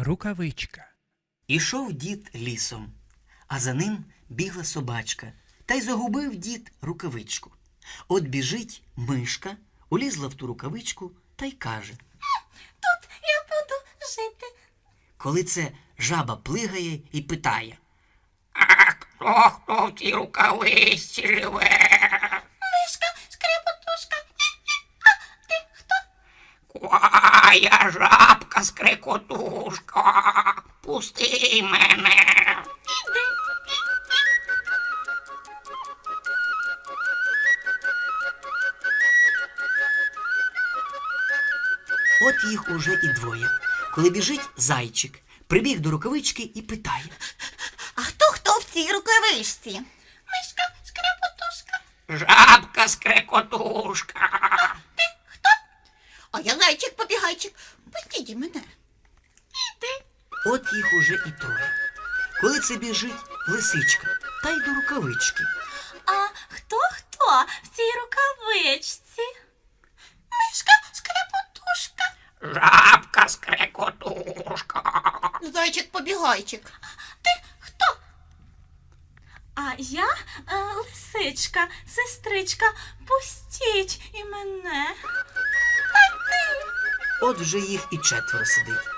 Рукавичка. Ішов дід лісом, а за ним бігла собачка, та й загубив дід рукавичку. От біжить мишка, улізла в ту рукавичку та й каже. Тут я буду жити. Коли це жаба плигає і питає. А хто хто в цій рукавичці живе? Мишка, скрипотушка. А ти хто? Квая жабка скрикотушка. Пусти мене. От їх уже і двоє. Коли біжить зайчик, прибіг до рукавички і питає. А хто хто в цій рукавичці? Мишка, скрипотушка. Жабка скрикотушка. А я зайчик побігайчик. Пустіть мене. Іди. От їх уже і троє. Коли це біжить лисичка, та й до рукавички. А хто хто в цій рукавичці? Мишка, скрипотушка. Жабка скрикотушка. Зайчик побігайчик. Ти хто? А я е, лисичка, сестричка, пустіть і мене. От вже їх і четверо сидить.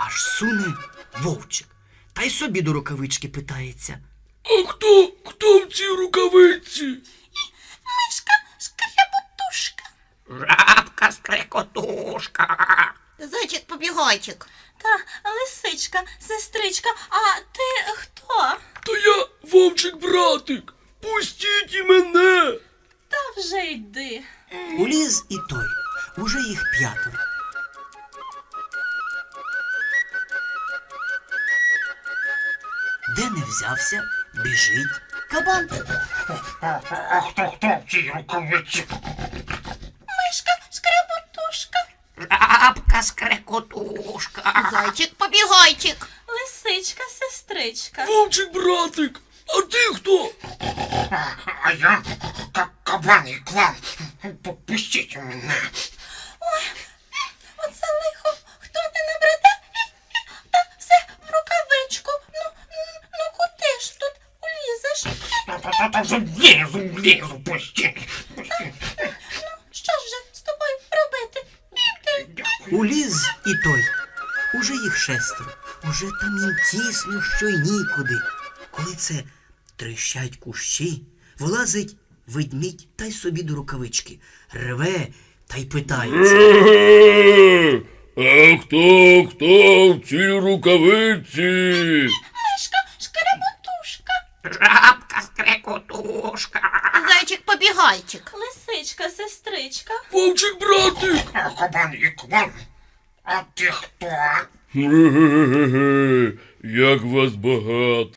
Аж суне вовчик. Та й собі до рукавички питається. А хто? Хто в цій рукавиці? Мишка, скрипотушка. Жабка скрикотушка. Зайчик побігайчик. Та лисичка, сестричка, а ти хто? То я вовчик братик. Пустіть і мене. Та вже йди. Уліз і той. Уже їх п'ятеро. Де не взявся, біжить. Кабан. А хто хто в цій? Мишка, скрипотушка. Жабка скрикотушка. Зайчик побігайчик. Лисичка, сестричка. Вовчик братик. А ти хто? А я кабан і клан. Пустіть мене. Та-та-та вже влізу, влізу, пустіть. Пустіть. Що ж же з тобою робити? Іди. Уліз і той. Уже їх шестеро. Уже там їм тісно, що й нікуди. Коли це трещать кущі, вилазить ведмідь та й собі до рукавички. Реве та й питається. А хто? Хто в цій рукавиці? Жабка скрекотушка. Зайчик побігайчик. Лисичка, сестричка. Вовчик братик. А кабан і клан. А ти хто? Ге-ге-ге-ге. Як вас багато.